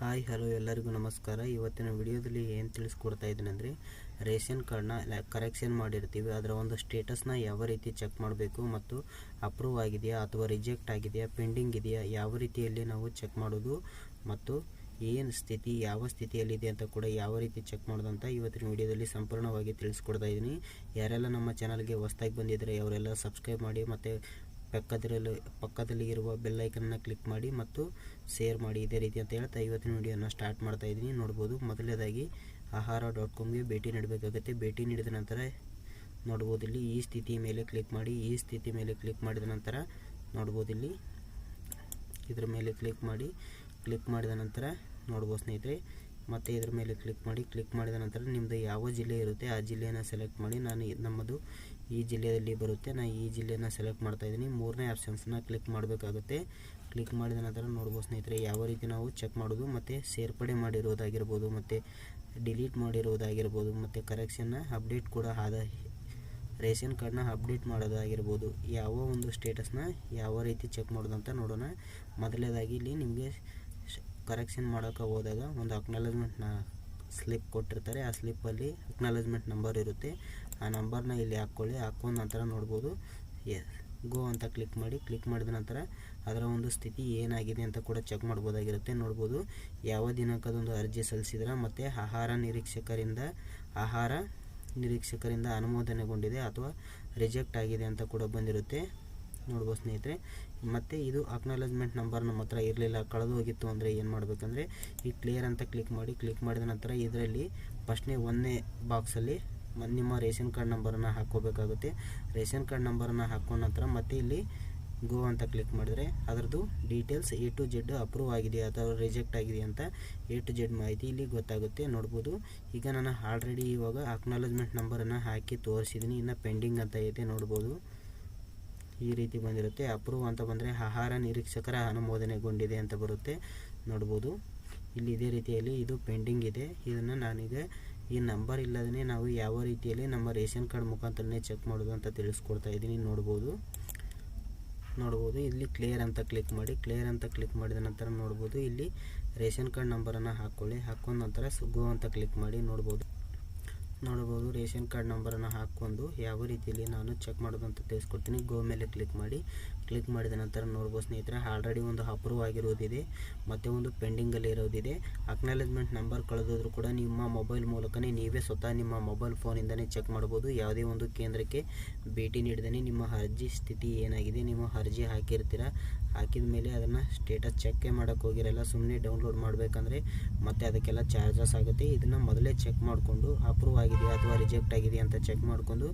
Hi, hello, ಎಲ್ಲರಿಗೂ ನಮಸ್ಕಾರ. ಇವತ್ತಿನ ವಿಡಿಯೋದಲ್ಲಿ ಏನು ತಿಳಿಸ್ಕೊಡ್ತಾ ಇದ್ದೀನಿ ಅಂದರೆ, ರೇಷನ್ ಕಾರ್ಡ್ನ ಕರೆಕ್ಷನ್ ಮಾಡಿರ್ತೀವಿ. ಅದರ ಒಂದು ಸ್ಟೇಟಸ್ನ ಯಾವ ರೀತಿ ಚೆಕ್ ಮಾಡಬೇಕು ಮತ್ತು ಅಪ್ರೂವ್ ಆಗಿದೆಯಾ ಅಥವಾ ರಿಜೆಕ್ಟ್ ಆಗಿದೆಯಾ ಪೆಂಡಿಂಗ್ ಇದೆಯಾ, ಯಾವ ರೀತಿಯಲ್ಲಿ ನಾವು ಚೆಕ್ ಮಾಡೋದು ಮತ್ತು ಏನು ಸ್ಥಿತಿ, ಯಾವ ಸ್ಥಿತಿಯಲ್ಲಿದೆ ಅಂತ ಕೂಡ ಯಾವ ರೀತಿ ಚೆಕ್ ಮಾಡೋದು ಅಂತ ಇವತ್ತಿನ ವಿಡಿಯೋದಲ್ಲಿ ಸಂಪೂರ್ಣವಾಗಿ ತಿಳಿಸ್ಕೊಡ್ತಾ ಇದ್ದೀನಿ. ಯಾರೆಲ್ಲ ನಮ್ಮ ಚಾನಲ್ಗೆ ಹೊಸ್ದಾಗಿ ಬಂದಿದ್ದರೆ ಅವರೆಲ್ಲ ಸಬ್ಸ್ಕ್ರೈಬ್ ಮಾಡಿ ಮತ್ತು ಪಕ್ಕದಲ್ಲಿ ಪಕ್ಕದಲ್ಲಿ ಇರುವ ಬೆಲ್ ಐಕನ್ನ ಕ್ಲಿಕ್ ಮಾಡಿ ಮತ್ತು ಶೇರ್ ಮಾಡಿ. ಇದೇ ರೀತಿ ಅಂತ ಹೇಳ್ತಾ ಇವತ್ತಿನ ವಿಡಿಯೋನ ಸ್ಟಾರ್ಟ್ ಮಾಡ್ತಾ ಇದ್ದೀನಿ. ನೋಡ್ಬೋದು, ಮೊದಲನೇದಾಗಿ ಆಹಾರ ಡಾಟ್ ಕಾಮ್ಗೆ ಭೇಟಿ ನೀಡಬೇಕಾಗುತ್ತೆ. ಭೇಟಿ ನೀಡಿದ ನಂತರ ನೋಡ್ಬೋದು ಇಲ್ಲಿ ಈ ಸ್ಥಿತಿ ಮೇಲೆ ಕ್ಲಿಕ್ ಮಾಡಿ, ಈ ಸ್ಥಿತಿ ಮೇಲೆ ಕ್ಲಿಕ್ ಮಾಡಿದ ನಂತರ ನೋಡ್ಬೋದು ಇಲ್ಲಿ ಇದರ ಮೇಲೆ ಕ್ಲಿಕ್ ಮಾಡಿ ಕ್ಲಿಕ್ ಮಾಡಿದ ನಂತರ ನೋಡ್ಬೋದು ಸ್ನೇಹಿತರೆ, ಮತ್ತು ಇದ್ರ ಮೇಲೆ ಕ್ಲಿಕ್ ಮಾಡಿ ಕ್ಲಿಕ್ ಮಾಡಿದ ನಂತರ ನಿಮ್ಮದು ಯಾವ ಜಿಲ್ಲೆ ಇರುತ್ತೆ, ಆ ಜಿಲ್ಲೆಯನ್ನು ಸೆಲೆಕ್ಟ್ ಮಾಡಿ. ನಾನು ನಮ್ಮದು ಈ ಜಿಲ್ಲೆಯಲ್ಲಿ ಬರುತ್ತೆ. ನಾನು ಈ ಜಿಲ್ಲೆಯನ್ನು ಸೆಲೆಕ್ಟ್ ಮಾಡ್ತಾ ಇದ್ದೀನಿ. ಮೂರನೇ ಆಪ್ಷನ್ಸ್ನ ಕ್ಲಿಕ್ ಮಾಡಬೇಕಾಗುತ್ತೆ. ಕ್ಲಿಕ್ ಮಾಡಿದ ನಂತರ ನೋಡ್ಬೋದು ಸ್ನೇಹಿತರೆ, ಯಾವ ರೀತಿ ನಾವು ಚೆಕ್ ಮಾಡೋದು ಮತ್ತು ಸೇರ್ಪಡೆ ಮಾಡಿರೋದಾಗಿರ್ಬೋದು, ಮತ್ತು ಡಿಲೀಟ್ ಮಾಡಿರೋದಾಗಿರ್ಬೋದು, ಮತ್ತು ಕರೆಕ್ಷನ್ನ ಅಪ್ಡೇಟ್ ಕೂಡ ಆದ ರೇಷನ್ ಕಾರ್ಡ್ನ ಅಪ್ಡೇಟ್ ಮಾಡೋದಾಗಿರ್ಬೋದು. ಯಾವ ಒಂದು ಸ್ಟೇಟಸ್ನ ಯಾವ ರೀತಿ ಚೆಕ್ ಮಾಡೋದು ಅಂತ ನೋಡೋಣ. ಮೊದಲನೇದಾಗಿ ಇಲ್ಲಿ ನಿಮಗೆ ಕರೆಕ್ಷನ್ ಮಾಡೋಕೆ ಹೋದಾಗ ಒಂದು ಅಕ್ನಾಲಜ್ಮೆಂಟ್ನ ಸ್ಲಿಪ್ ಕೊಟ್ಟಿರ್ತಾರೆ, ಆ ಸ್ಲಿಪ್ಪಲ್ಲಿ ಅಕ್ನಾಲಜ್ಮೆಂಟ್ ನಂಬರ್ ಇರುತ್ತೆ. ಆ ನಂಬರ್ನ ಇಲ್ಲಿ ಹಾಕ್ಕೊಳ್ಳಿ ಹಾಕೊಂಡ ನಂತರ ನೋಡ್ಬೋದು. ಎಸ್ ಗೋ ಅಂತ ಕ್ಲಿಕ್ ಮಾಡಿ ಕ್ಲಿಕ್ ಮಾಡಿದ ನಂತರ ಅದರ ಒಂದು ಸ್ಥಿತಿ ಏನಾಗಿದೆ ಅಂತ ಕೂಡ ಚೆಕ್ ಮಾಡ್ಬೋದಾಗಿರುತ್ತೆ. ನೋಡ್ಬೋದು, ಯಾವ ದಿನಾಂಕದೊಂದು ಅರ್ಜಿ ಸಲ್ಲಿಸಿದ್ರೆ ಮತ್ತು ಆಹಾರ ನಿರೀಕ್ಷಕರಿಂದ ಆಹಾರ ನಿರೀಕ್ಷಕರಿಂದ ಅನುಮೋದನೆಗೊಂಡಿದೆ ಅಥವಾ ರಿಜೆಕ್ಟ್ ಆಗಿದೆ ಅಂತ ಕೂಡ ಬಂದಿರುತ್ತೆ. ನೋಡ್ಬೋದು ಸ್ನೇಹಿತರೆ. ಮತ್ತು ಇದು ಅಕ್ನಾಲಜ್ಮೆಂಟ್ ನಂಬರ್ ನಮ್ಮ ಹತ್ರ ಇರಲಿಲ್ಲ. ಕಳೆದು ಹೋಗಿತ್ತು ಅಂದರೆ ಏನು ಮಾಡಬೇಕಂದ್ರೆ, ಈ ಕ್ಲಿಯರ್ ಅಂತ ಕ್ಲಿಕ್ ಮಾಡಿ ಕ್ಲಿಕ್ ಮಾಡಿದ ನಂತರ ಇದರಲ್ಲಿ ಫಸ್ಟ್ನೇ ಒಂದನೇ ಬಾಕ್ಸಲ್ಲಿ ನಿಮ್ಮ ರೇಷನ್ ಕಾರ್ಡ್ ನಂಬರನ್ನು ಹಾಕ್ಕೋಬೇಕಾಗುತ್ತೆ. ರೇಷನ್ ಕಾರ್ಡ್ ನಂಬರನ್ನು ಹಾಕೊಂಡ ನಂತರ ಮತ್ತೆ ಇಲ್ಲಿ ಗೋ ಅಂತ ಕ್ಲಿಕ್ ಮಾಡಿದರೆ ಅದರದ್ದು details A to Z approve ಆಗಿದೆ ಅಥವಾ ರಿಜೆಕ್ಟ್ ಆಗಿದೆ ಅಂತ ಎ ಟು ಜೆಡ್ ಮಾಹಿತಿ ಇಲ್ಲಿ ಗೊತ್ತಾಗುತ್ತೆ. ನೋಡ್ಬೋದು. ಈಗ ನಾನು ಆಲ್ರೆಡಿ ಇವಾಗ ಅಕ್ನಾಲಜ್ಮೆಂಟ್ ನಂಬರನ್ನು ಹಾಕಿ ತೋರಿಸಿದ್ದೀನಿ ಇನ್ನು ಪೆಂಡಿಂಗ್ ಅಂತ ಐತೆ. ನೋಡ್ಬೋದು. ಈ ರೀತಿ ಬಂದಿರುತ್ತೆ ಅಪ್ರೂವ್ ಅಂತ ಬಂದರೆ ಆಹಾರ ನಿರೀಕ್ಷಕರ ಅನುಮೋದನೆಗೊಂಡಿದೆ ಅಂತ ಬರುತ್ತೆ. ನೋಡ್ಬೋದು. ಇಲ್ಲಿ ಇದೇ ರೀತಿಯಲ್ಲಿ ಇದು ಪೆಂಡಿಂಗ್ ಇದೆ. ಇದನ್ನು ನಾನೀಗ ಈ ನಂಬರ್ ಇಲ್ಲದೇ ನಾವು ಯಾವ ರೀತಿಯಲ್ಲಿ ನಮ್ಮ ರೇಷನ್ ಕಾರ್ಡ್ ಮುಖಾಂತರನೇ ಚೆಕ್ ಮಾಡೋದು ಅಂತ ತಿಳಿಸ್ಕೊಡ್ತಾ ಇದ್ದೀನಿ. ನೋಡ್ಬೋದು. ನೋಡ್ಬೋದು. ಇಲ್ಲಿ ಕ್ಲಿಯರ್ ಅಂತ ಕ್ಲಿಕ್ ಮಾಡಿ ಕ್ಲಿಯರ್ ಅಂತ ಕ್ಲಿಕ್ ಮಾಡಿದ ನಂತರ ನೋಡ್ಬೋದು. ಇಲ್ಲಿ ರೇಷನ್ ಕಾರ್ಡ್ ನಂಬರನ್ನು ಹಾಕ್ಕೊಳ್ಳಿ ಹಾಕೊಂಡ ನಂತರ ಸುಗ್ಗೋ ಅಂತ ಕ್ಲಿಕ್ ಮಾಡಿ. ನೋಡ್ಬೋದು. ನೋಡ್ಬೋದು ರೇಷನ್ ಕಾರ್ಡ್ ನಂಬರನ್ನು ಹಾಕ್ಕೊಂಡು ಯಾವ ರೀತಿಯಲ್ಲಿ ನಾನು ಚೆಕ್ ಮಾಡೋದು ಅಂತ ತಿಳಿಸ್ಕೊಡ್ತೀನಿ. ಗೋ ಮೇಲೆ ಕ್ಲಿಕ್ ಮಾಡಿ. ಕ್ಲಿಕ್ ಮಾಡಿದ ನಂತರ ನೋಡ್ಬೋದು ಸ್ನೇಹಿತರೆ, ಆಲ್ರೆಡಿ ಒಂದು ಅಪ್ರೂವ್ ಆಗಿರೋದಿದೆ. ಮತ್ತು ಒಂದು ಪೆಂಡಿಂಗಲ್ಲಿ ಇರೋದಿದೆ. ಅಕ್ನಾಲೆಜ್ಮೆಂಟ್ ನಂಬರ್ ಕಳೆದೋದ್ರೂ ಕೂಡ ನಿಮ್ಮ ಮೊಬೈಲ್ ಮೂಲಕನೇ ನೀವೇ ಸ್ವತಃ ನಿಮ್ಮ ಮೊಬೈಲ್ ಫೋನಿಂದನೇ ಚೆಕ್ ಮಾಡ್ಬೋದು. ಯಾವುದೇ ಒಂದು ಕೇಂದ್ರಕ್ಕೆ ಭೇಟಿ ನೀಡದೇ ನಿಮ್ಮ ಅರ್ಜಿ ಸ್ಥಿತಿ ಏನಾಗಿದೆ ನೀವು ಅರ್ಜಿ ಹಾಕಿರ್ತೀರ ಹಾಕಿದ ಮೇಲೆ ಅದನ್ನು ಸ್ಟೇಟಸ್ ಚೆಕ್ಕೇ ಮಾಡೋಕ್ಕೆ ಹೋಗಿರಲ್ಲ ಸುಮ್ಮನೆ ಡೌನ್ಲೋಡ್ ಮಾಡಬೇಕಂದ್ರೆ ಮತ್ತೆ ಅದಕ್ಕೆಲ್ಲ ಚಾರ್ಜಸ್ ಆಗುತ್ತೆ. ಇದನ್ನು ಮೊದಲೇ ಚೆಕ್ ಮಾಡಿಕೊಂಡು ಅಪ್ರೂವ್ ಆಗಿದೆಯಾ ಅಥವಾ ರಿಜೆಕ್ಟ್ ಆಗಿದೆಯಾ ಅಂತ ಚೆಕ್ ಮಾಡಿಕೊಂಡು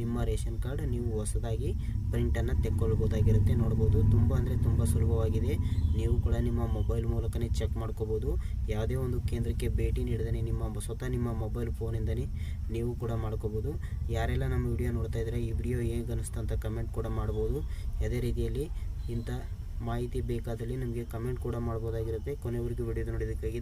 ನಿಮ್ಮ ರೇಷನ್ ಕಾರ್ಡ್ ನೀವು ಹೊಸದಾಗಿ ಪ್ರಿಂಟನ್ನು ತೆಕ್ಕೊಳ್ಬೋದಾಗಿರುತ್ತೆ. ನೋಡ್ಬೋದು, ತುಂಬ ಅಂದರೆ ತುಂಬ ಸುಲಭವಾಗಿದೆ. ನೀವು ಕೂಡ ನಿಮ್ಮ ಮೊಬೈಲ್ ಮೂಲಕನೇ ಚೆಕ್ ಮಾಡ್ಕೋಬೋದು. ಯಾವುದೇ ಒಂದು ಕೇಂದ್ರಕ್ಕೆ ಭೇಟಿ ನೀಡದೇ ನಿಮ್ಮ ಸ್ವತಃ ನಿಮ್ಮ ಮೊಬೈಲ್ ಫೋನಿಂದನೇ ನೀವು ಕೂಡ ಮಾಡ್ಕೋಬೋದು. ಯಾರೆಲ್ಲ ನಮ್ಮ ವಿಡಿಯೋ ನೋಡ್ತಾ ಇದ್ದರೆ ಈ ವಿಡಿಯೋ ಹೇಗೆ ಅನ್ನಿಸ್ತು ಕಮೆಂಟ್ ಕೂಡ ಮಾಡ್ಬೋದು. ಅದೇ ರೀತಿಯಲ್ಲಿ ಇಂಥ ಮಾಹಿತಿ ಬೇಕಾದಲ್ಲಿ ನಮಗೆ ಕಮೆಂಟ್ ಕೂಡ ಮಾಡ್ಬೋದಾಗಿರುತ್ತೆ. ಕೊನೆವರೆಗೂ ವಿಡಿಯೋ ನೋಡೋದಕ್ಕಾಗಿ